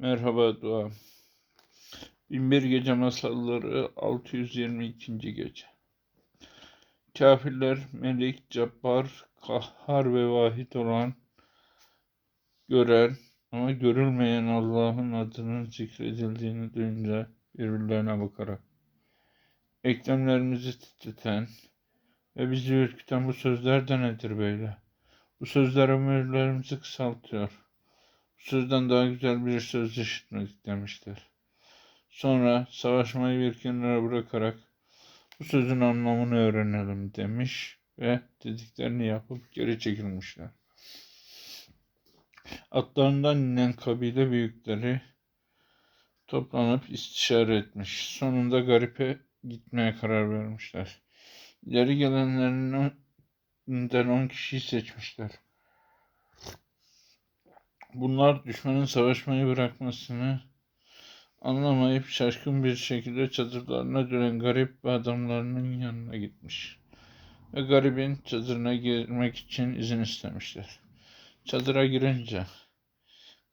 Merhaba dua. Binbir Gece Masalları 622. Gece. Kafirler Melik, Cabbar, Kahhar ve Vahid olan gören ama görülmeyen Allah'ın adının zikredildiğini duyunca birbirlerine bakarak eklemlerimizi titreten ve bizi ürküten bu sözler de nedir böyle? Bu sözler ömürlerimizi kısaltıyor. Sözden daha güzel bir söz işitmedik demişler. Sonra savaşmayı bir kenara bırakarak bu sözün anlamını öğrenelim demiş ve dediklerini yapıp geri çekilmişler. Atlarından inen kabile büyükleri toplanıp istişare etmiş. Sonunda garipe gitmeye karar vermişler. İleri gelenlerinden on kişiyi seçmişler. Bunlar düşmanın savaşmayı bırakmasını anlamayıp şaşkın bir şekilde çadırlarına dönen garip ve adamlarının yanına gitmiş. Ve garibin çadırına girmek için izin istemişler. Çadıra girince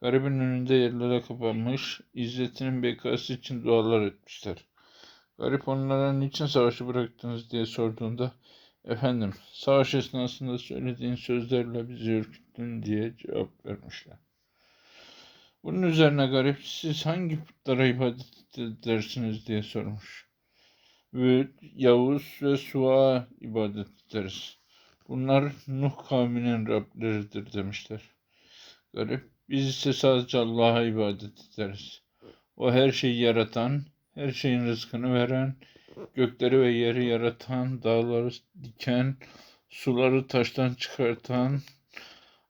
garibin önünde yerlere kapanmış, izzetinin bekası için dualar etmişler. Garip onlara niçin savaşı bıraktınız diye sorduğunda efendim savaş esnasında söylediğin sözlerle bizi ürküttün diye cevap vermişler. Bunun üzerine garip siz hangi putlara ibadet edersiniz diye sormuş. Ve Yavuz ve Su'a ibadet ederiz. Bunlar Nuh kavminin Rableridir demişler. Garip biz ise sadece Allah'a ibadet ederiz. O her şeyi yaratan, her şeyin rızkını veren, gökleri ve yeri yaratan, dağları diken, suları taştan çıkartan,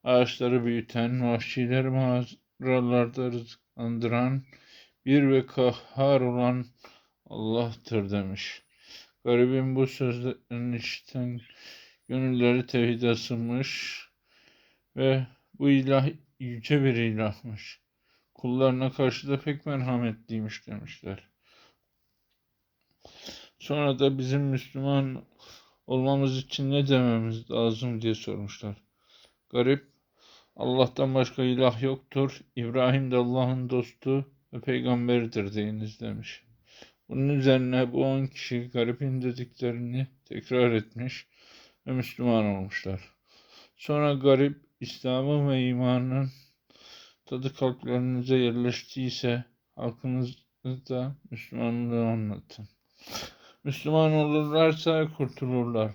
ağaçları büyüten, vahşileri mağaralarda rızıklandıran, bir ve kahhar olan Allah'tır demiş. Garibin bu sözlerini işiten gönülleri tevhide ısınmış ve bu ilah yüce bir ilahmış. Kullarına karşı da pek merhametliymiş demişler. Sonra da bizim Müslüman olmamız için ne dememiz lazım diye sormuşlar. Garip, Allah'tan başka ilah yoktur. İbrahim de Allah'ın dostu ve peygamberidir deyiniz demiş. Bunun üzerine bu on kişi garipin dediklerini tekrar etmiş ve Müslüman olmuşlar. Sonra garip İslam'ın ve imanın tadı kalplerinize yerleştiyse halkınızda Müslümanlığı anlatın. Müslüman olurlarsa kurtulurlar.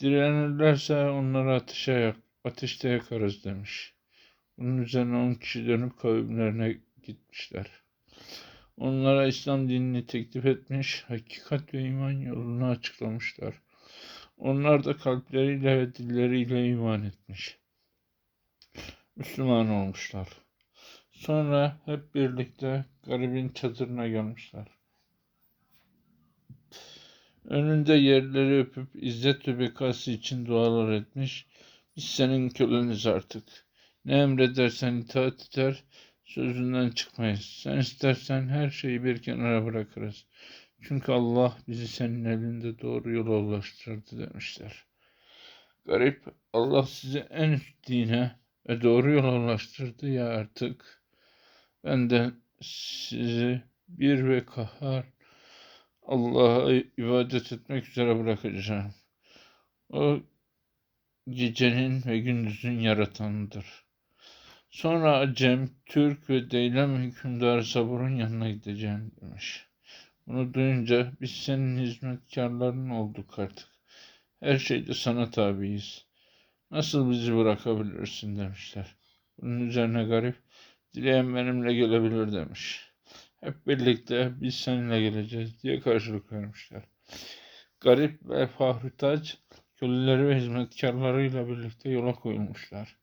Direnirlerse onları ateşe yak, ateşte yakarız demiş. Bunun üzerine on kişi dönüp kavimlerine gitmişler. Onlara İslam dinini teklif etmiş, hakikat ve iman yolunu açıklamışlar. Onlar da kalpleriyle ve dilleriyle iman etmiş. Müslüman olmuşlar. Sonra hep birlikte garibin çadırına gelmişler. Önünde yerleri öpüp izzet ve bekası için dualar etmiş. Biz senin köleniz artık. Ne emredersen itaat eder, sözünden çıkmayız. Sen istersen her şeyi bir kenara bırakırız. Çünkü Allah bizi senin elinde doğru yola ulaştırdı demişler. Garip, Allah sizi en üst dine ve doğru yola ulaştırdı ya artık. Ben de sizi bir ve kahar Allah'a ibadet etmek üzere bırakacağım. O gecenin ve gündüzün yaratanıdır. Sonra Acem, Türk ve Deylem hükümdarı Sabur'un yanına gideceğim demiş. Bunu duyunca biz senin hizmetkarların olduk artık. Her şeyde sana tabiiz. Nasıl bizi bırakabilirsin demişler. Bunun üzerine garip, dileyen benimle gelebilir demiş. Hep birlikte biz seninle geleceğiz diye karşılık vermişler. Garip ve Fahri Tac köleleri ve hizmetkarlarıyla birlikte yola koyulmuşlar.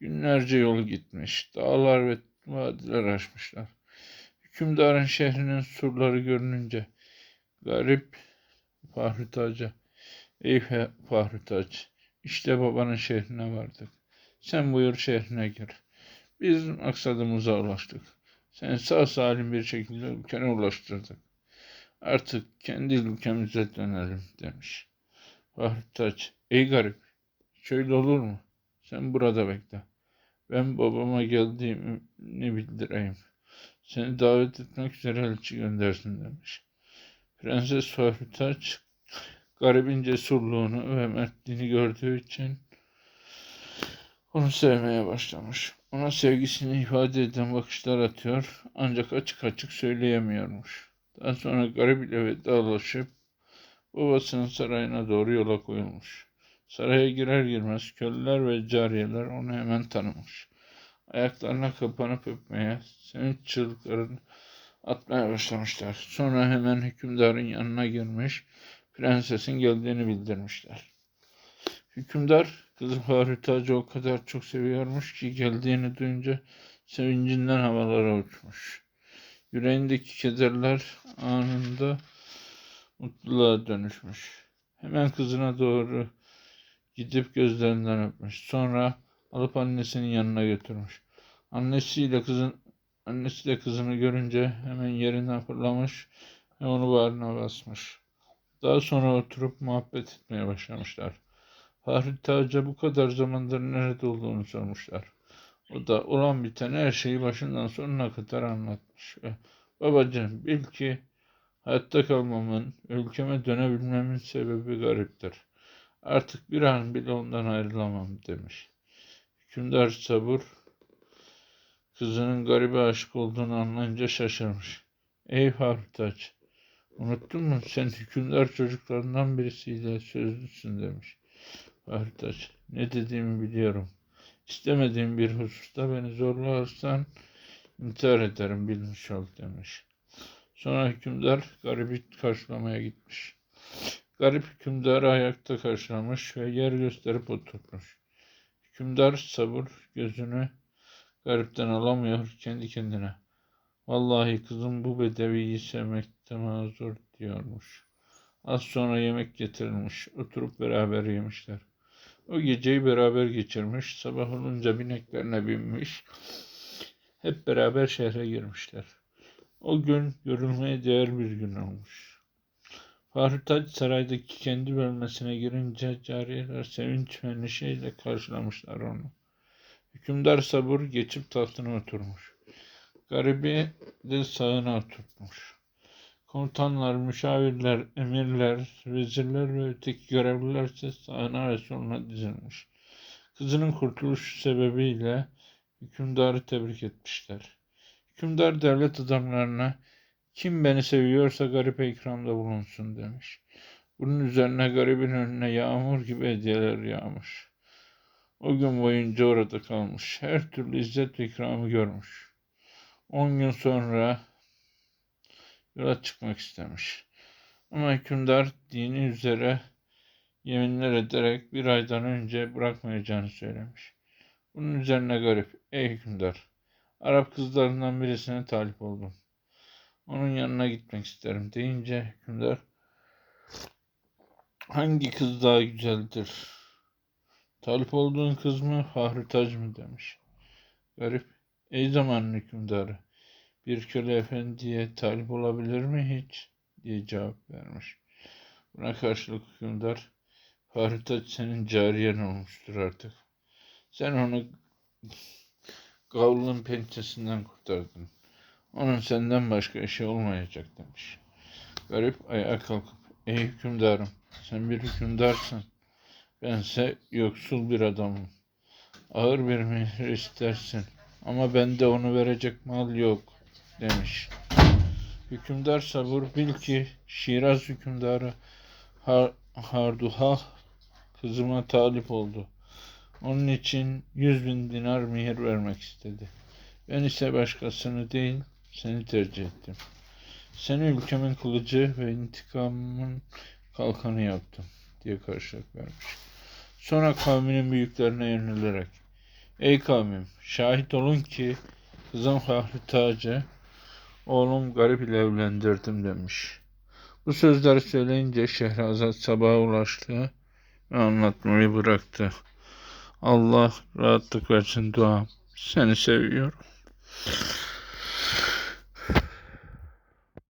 Günlerce yol gitmiş, dağlar ve vadiler aşmışlar. Hükümdarın şehrinin surları görününce garip Fahri Tac'a Ey Fahri Tac, işte babanın şehrine vardık. Sen buyur şehrine gir. Biz maksadımıza ulaştık. Sen sağ salim bir şekilde ülkene ulaştırdık. Artık kendi ülkemize dönelim demiş. Fahri Taç, ey garip, şöyle olur mu? Sen burada bekle. Ben babama geldiğimi bildireyim. Seni davet etmek üzere elçi göndersin demiş. Prenses Fahri Taç garibin cesurluğunu ve mertliğini gördüğü için onu sevmeye başlamış. Ona sevgisini ifade eden bakışlar atıyor ancak açık açık söyleyemiyormuş. Daha sonra garip ile vedalaşıp babasının sarayına doğru yola koyulmuş. Saraya girer girmez köleler ve cariyeler onu hemen tanımış. Ayaklarına kapanıp öpmeye, sevinç çığlıklarını atmaya başlamışlar. Sonra hemen hükümdarın yanına girmiş, prensesin geldiğini bildirmişler. Hükümdar kızı Fahri o kadar çok seviyormuş ki geldiğini duyunca sevincinden havalara uçmuş. Yüreğindeki kederler anında mutluluğa dönüşmüş. Hemen kızına doğru gidip gözlerinden öpmüş. Sonra alıp annesinin yanına götürmüş. Annesiyle kızın annesi de kızını görünce hemen yerinden fırlamış ve onu bağrına basmış. Daha sonra oturup muhabbet etmeye başlamışlar. Fahri Tac'a bu kadar zamandır nerede olduğunu sormuşlar. O da olan biten her şeyi başından sonuna kadar anlatmış. Babacığım bil ki hayatta kalmamın, ülkeme dönebilmemin sebebi gariptir. Artık bir an bile ondan ayrılamam demiş. Hükümdar sabır kızının garibe aşık olduğunu anlayınca şaşırmış. Ey Fahri Taç, unuttun mu sen hükümdar çocuklarından birisiyle sözlüsün demiş. Fahri Taç, ne dediğimi biliyorum. İstemediğim bir hususta beni zorlarsan intihar ederim bilmiş ol demiş. Sonra hükümdar garibi karşılamaya gitmiş. Garip hükümdarı ayakta karşılamış ve yer gösterip oturtmuş. Hükümdar sabır gözünü garipten alamıyor kendi kendine. Vallahi kızım bu bedeviyi sevmekte mazur diyormuş. Az sonra yemek getirilmiş. Oturup beraber yemişler. O geceyi beraber geçirmiş. Sabah olunca bineklerine binmiş. Hep beraber şehre girmişler. O gün görülmeye değer bir gün olmuş. Fahri Taç saraydaki kendi bölmesine girince cariyeler sevinç ve neşeyle karşılamışlar onu. Hükümdar sabır geçip tahtına oturmuş. Garibi de sağına oturtmuş. Komutanlar, müşavirler, emirler, vezirler ve öteki görevliler ise sağına ve soluna dizilmiş. Kızının kurtuluş sebebiyle hükümdarı tebrik etmişler. Hükümdar devlet adamlarına kim beni seviyorsa garipe ikramda bulunsun demiş. Bunun üzerine garibin önüne yağmur gibi hediyeler yağmış. O gün boyunca orada kalmış. Her türlü izzet ve ikramı görmüş. On gün sonra yola çıkmak istemiş. Ama hükümdar dini üzere yeminler ederek bir aydan önce bırakmayacağını söylemiş. Bunun üzerine garip, ey hükümdar, Arap kızlarından birisine talip oldum. Onun yanına gitmek isterim deyince hükümdar, hangi kız daha güzeldir? Talip olduğun kız mı, Fahri Tac mı demiş. Garip, ey zamanın hükümdarı, bir köle efendiye talip olabilir mi hiç? diye cevap vermiş. Buna karşılık hükümdar, Fahri Taç senin cariyen olmuştur artık. Sen onu gavlun pençesinden kurtardın. Onun senden başka işi olmayacak demiş. Garip ayağa kalkıp, ey hükümdarım, sen bir hükümdarsın. Bense yoksul bir adamım. Ağır bir mihir istersin. Ama bende onu verecek mal yok demiş. Hükümdar sabır bil ki Şiraz hükümdarı Har Harduha kızıma talip oldu. Onun için yüz bin dinar mihir vermek istedi. Ben ise başkasını değil seni tercih ettim. Seni ülkemin kılıcı ve intikamımın kalkanı yaptım diye karşılık vermiş. Sonra kavminin büyüklerine yönülerek Ey kavmim şahit olun ki kızım Fahri Tacı oğlum garip ile evlendirdim demiş. Bu sözleri söyleyince Şehrazat sabaha ulaştı ve anlatmayı bıraktı. Allah rahatlık versin duam. Seni seviyorum.